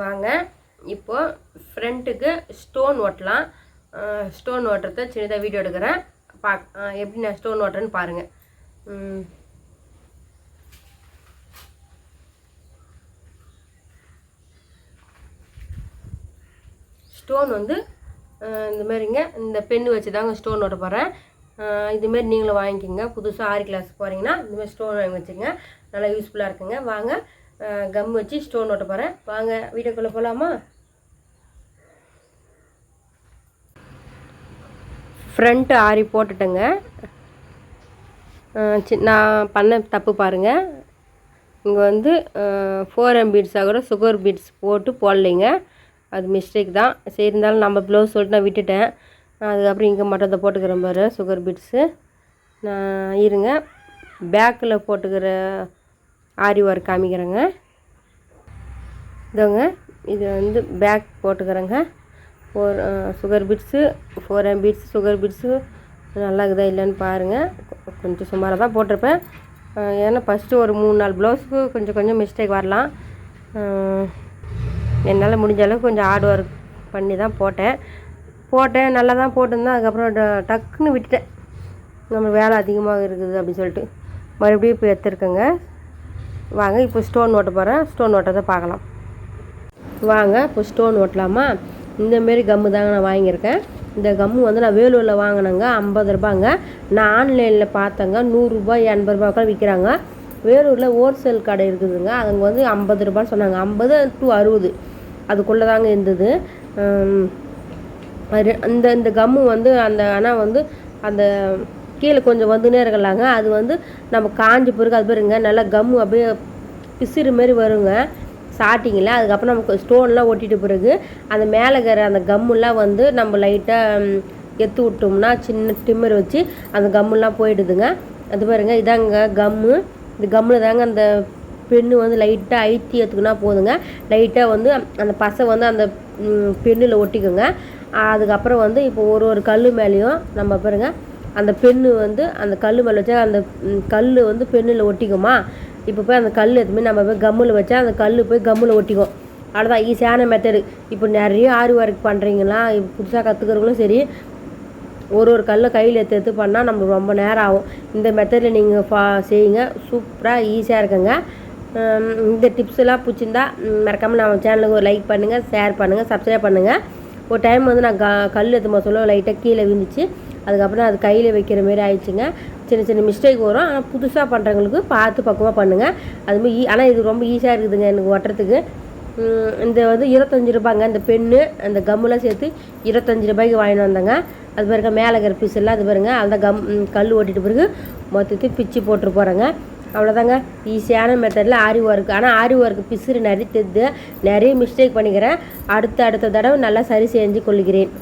வாங்க. இப்போது ஃப்ரண்ட்டுக்கு ஸ்டோன் ஓட்டலாம். ஸ்டோன் ஓட்டுறத சின்னதாக வீடியோ எடுக்கிறேன். பா எப்படி நான் ஸ்டோன் ஓட்டுறேன்னு பாருங்கள் ஸ்டோன் வந்து இந்த மாதிரிங்க இந்த பென் வச்சு தாங்க ஸ்டோன் ஓட்ட போகிறேன் இதுமாரி நீங்களும் வாங்கிக்கோங்க. புதுசாக ஆரி கிளாஸ் போகிறீங்கன்னா இந்தமாதிரி ஸ்டோன் வாங்கி வச்சுங்க நல்லா யூஸ்ஃபுல்லாக இருக்குங்க. வாங்க. கம் வச்சு ஸ்டோன் ஓட்ட போகிறேன் வாங்க வீடியோக்குள்ளே போகலாமா ஃப்ரண்ட்டு ஆரி போட்டுட்டேங்க. சி நான் பண்ண தப்பு பாருங்கள் இங்கே வந்து ஃபோர் எம் பீட்ஸாக கூட சுகர் பீட்ஸ் போட்டு போடலைங்க. அது மிஸ்டேக் தான். சரி இருந்தாலும் நம்ம ப்ளவுஸ் சொல்லிட்டு நான் விட்டுட்டேன். அதுக்கப்புறம் இங்கே மட்டும் அதை போட்டுக்கிறேன் பாரு சுகர் பீட்ஸு நான் இருங்க. பேக்கில் போட்டுக்கிற ஆரி ஒர்க் காமிக்கிறேங்க. இதோங்க இது வந்து pack போட்டுக்கிறேங்க. Four sugar beets four M beets sugar beets. நல்லா இருக்குதா இல்லைன்னு பாருங்கள் கொஞ்சம் சுமாராக தான் போட்டிருப்பேன். ஏன்னா ஃபஸ்ட்டு ஒரு மூணு நாலு ப்ளவுஸுக்கு கொஞ்சம் கொஞ்சம் மிஸ்டேக் வரலாம். என்னால் முடிஞ்ச அளவுக்கு கொஞ்சம் ஹார்ட் ஒர்க் பண்ணி தான் போட்டேன். போட்டேன் நல்லா தான் போட்டிருந்தேன். அதுக்கப்புறம் ட- டக்குன்னு விட்டுட்டேன். நம்ம வேலை அதிகமாக இருக்குது அப்படின்னு சொல்லிட்டு. மறுபடியும் இப்போ எடுத்துருக்கேங்க. வாங்க இப்போ ஸ்டோன் ஓட்ட போகிறேன் ஸ்டோன் ஓட்டத்தை பார்க்கலாம். வாங்க இப்போ ஸ்டோன் ஓட்டலாமா? இந்தமாரி கம்மு தாங்க நான் வாங்கியிருக்கேன். இந்த கம்மு வந்து நான் வேலூரில் வாங்கினேங்க ஐம்பது ரூபாங்க நான் ஆன்லைனில் பார்த்தேங்க நூறுரூபா எண்பது ரூபாய்க்கு விற்கிறாங்க வேலூரில் ஹோல்சேல் கடை இருக்குதுங்க. அங்கே வந்து ஐம்பது ரூபான்னு சொன்னாங்க. ஐம்பது டு அறுபது. அதுக்குள்ளே தாங்க இருந்தது. அது அந்த இந்த கம்மு வந்து அந்த ஆனால் வந்து அந்த கீழே கொஞ்சம் வந்துனே இருக்கலாங்க அது வந்து நம்ம காஞ்ச பிறகு அது பாருங்க நல்லா கம்மு அப்படியே பிசிறு மாரி வருங்க. ஸ்டார்டிங்கில் அதுக்கப்புறம் நமக்கு ஸ்டோன்லாம் ஒட்டிட்ட பிறகு அந்த மேலே இருக்கிற அந்த கம்முலாம் வந்து நம்ம லைட்டாக எத்து விட்டோம்னா சின்ன டிம்மர் வச்சு அந்த கம்முலாம் போயிடுதுங்க. அது பாருங்க இதாங்க கம்மு இந்த கம்மில் தாங்க அந்த பெண்ணு வந்து லைட்டாக அழுத்தி எடுத்துக்கினா போதுங்க. லைட்டாக வந்து அந்த பசை வந்து அந்த பெண்ணில் ஒட்டிக்குங்க. அதுக்கப்புறம் வந்து இப்போ ஒரு ஒரு கல் மேலேயும் நம்ம பாருங்க அந்த பெண்ணு வந்து அந்த கல் மேலே வச்சா அந்த கல் வந்து பெண்ணில் ஒட்டிக்குமா? இப்போ போய் அந்த கல் எதுவுமே நம்ம போய் கம்மில் வச்சா அந்த கல் போய் கம்மில் ஒட்டிக்கும். அவ்வளோதான் ஈஸியான மெத்தடு இப்போ நிறைய ஆரி ஒர்க் பண்ணுறீங்களா இப்போ புதுசாக கற்றுக்கிறவங்களும் சரி ஒரு ஒரு கல்லை கையில் எடுத்து எடுத்து பண்ணால் நம்மளுக்கு ரொம்ப நேரம் ஆகும். இந்த மெத்தடில் நீங்கள் ஃபா செய்யுங்க. சூப்பராக ஈஸியாக இருக்குங்க. இந்த டிப்ஸ் எல்லாம் பிடிச்சிருந்தா மறக்காமல் நம்ம சேனலுக்கு ஒரு லைக் பண்ணுங்கள் ஷேர் பண்ணுங்கள் சப்ஸ்கிரைப் பண்ணுங்கள் ஒரு டைம் வந்து நான் க கல் எடுத்து சொல்ல லைட்டாக கீழே விழுந்துச்சு. அதுக்கப்புறம் அது கையில் வைக்கிற மாரி ஆயிடுச்சுங்க. சின்ன சின்ன மிஸ்டேக் வரும். ஆனால் புதுசாக பண்ணுறவங்களுக்கு பார்த்து பக்குவமாக பண்ணுங்கள் அதுமாதிரி ஈ ஆனால் இது ரொம்ப ஈஸியாக இருக்குதுங்க எனக்கு ஒட்டுறதுக்கு. இந்த வந்து இருபத்தஞ்சி ரூபாங்க இந்த பென்னு அந்த கம்முலாம் சேர்த்து இருபத்தஞ்சி ரூபாய்க்கு வாங்கிட்டு வந்தேங்க. அது பாருங்க மேலே இருக்கிற பீஸ் எல்லாம் அது பாருங்க அந்த கம் கல் ஓட்டிட்டு பிறகு மொத்தத்தையும் பிச்சு போட்டு போகிறேங்க அவ்வளோதாங்க ஈஸியான மெத்தடில் ஆரி ஒர்க் ஆனால் ஆரி ஒர்க் பிசுறு நிறைய தெரிது நிறைய மிஸ்டேக் பண்ணிக்கிறேன். அடுத்த அடுத்த தடவை நல்லா சரி செஞ்சு கொள்கிறேன்